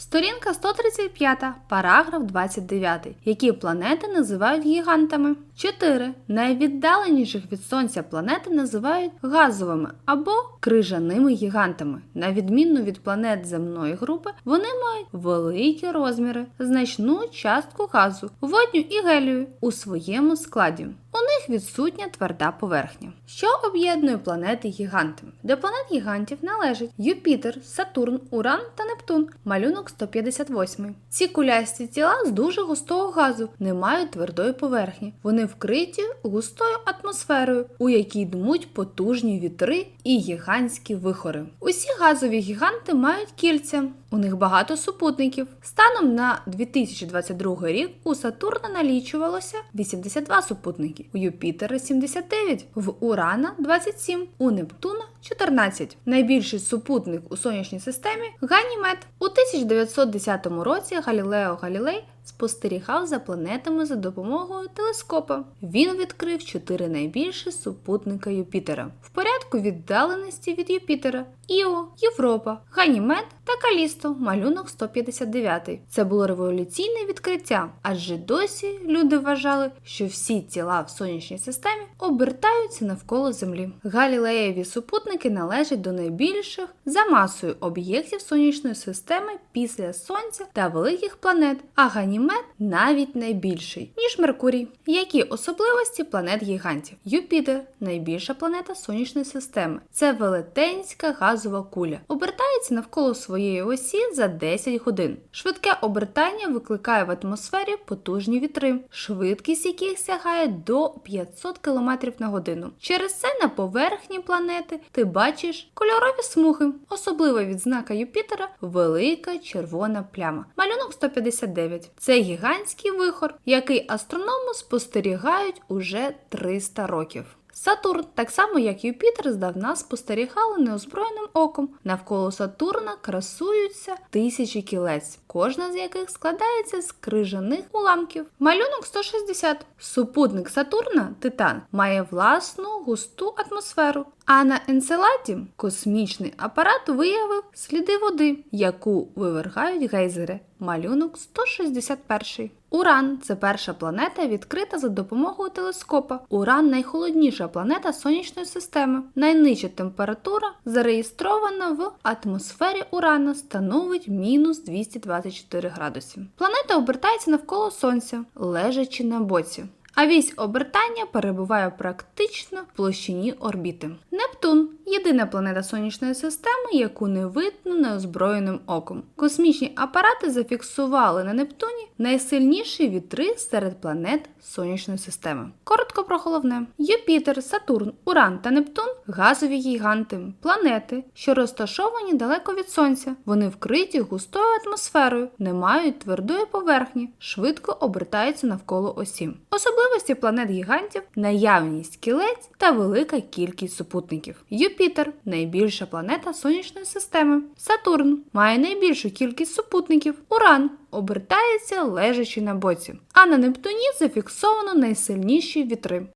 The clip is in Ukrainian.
Сторінка 135, параграф 29. Які планети називають гігантами? 4. Найвіддаленіших від Сонця планети називають газовими або крижаними гігантами. На відміну від планет земної групи, вони мають великі розміри, значну частку газу, водню і гелію у своєму складі. У відсутня тверда поверхня. Що об'єднує планети гіганти? До планет гігантів належать Юпітер, Сатурн, Уран та Нептун, малюнок 158. Ці кулясті тіла з дуже густого газу не мають твердої поверхні. Вони вкриті густою атмосферою, у якій дмуть потужні вітри і гігантські вихори. Усі газові гіганти мають кільця. У них багато супутників. Станом на 2022 рік у Сатурна налічувалося 82 супутники, у Юпітера 79, в Урана 27, у Нептуна 14. Найбільший супутник у сонячній системі Ганімед. У 1910 році Галілео Галілей спостерігав за планетами за допомогою телескопа. Він відкрив чотири найбільші супутника Юпітера в порядку віддаленості від Юпітера: Іо, Європа, Ганімед та Калісто, малюнок 159. Це було революційне відкриття, адже досі люди вважали, що всі тіла в сонячній системі обертаються навколо Землі. Галілеєві супутники належать до найбільших за масою об'єктів сонячної системи після Сонця та великих планет, а Ганімед навіть найбільший, ніж Меркурій. Які особливості планет гігантів? Юпітер найбільша планета сонячної системи. Це велетенська газова куля. Обертається навколо своєї осі за 10 годин. Швидке обертання викликає в атмосфері потужні вітри, швидкість яких сягає до 500 км на годину. Через це на поверхні планети ти бачиш кольорові смуги. Особлива відзнака Юпітера велика червона пляма. Малюнок 159. Це гігантський вихор, який астрономи спостерігають уже 300 років. Сатурн, так само як Юпітер, здавна спостерігали неозброєним оком. Навколо Сатурна красуються тисячі кілець, кожна з яких складається з крижаних уламків. Малюнок 160. Супутник Сатурна, Титан, має власну густу атмосферу. А на Енцеладі космічний апарат виявив сліди води, яку вивергають гейзери. Малюнок 161. Уран це перша планета, відкрита за допомогою телескопа. Уран найхолодніша планета сонячної системи. Найнижча температура зареєстрована в атмосфері Урана становить мінус 224 градуси. Планета обертається навколо Сонця, лежачи на боці. А вісь обертання перебуває практично в площині орбіти. Нептун єдина планета сонячної системи, яку не видно неозброєним оком. Космічні апарати зафіксували на Нептуні найсильніші вітри серед планет сонячної системи. Коротко про головне: Юпітер, Сатурн, Уран та Нептун газові гіганти, планети, що розташовані далеко від Сонця. Вони вкриті густою атмосферою, не мають твердої поверхні, швидко обертаються навколо осі. Особливості планет гігантів наявність кілець та велика кількість супутників. Юпітер найбільша планета сонячної системи. Сатурн має найбільшу кількість супутників. Уран обертається лежачи на боці. А на Нептуні зафіксовано найсильніші вітри.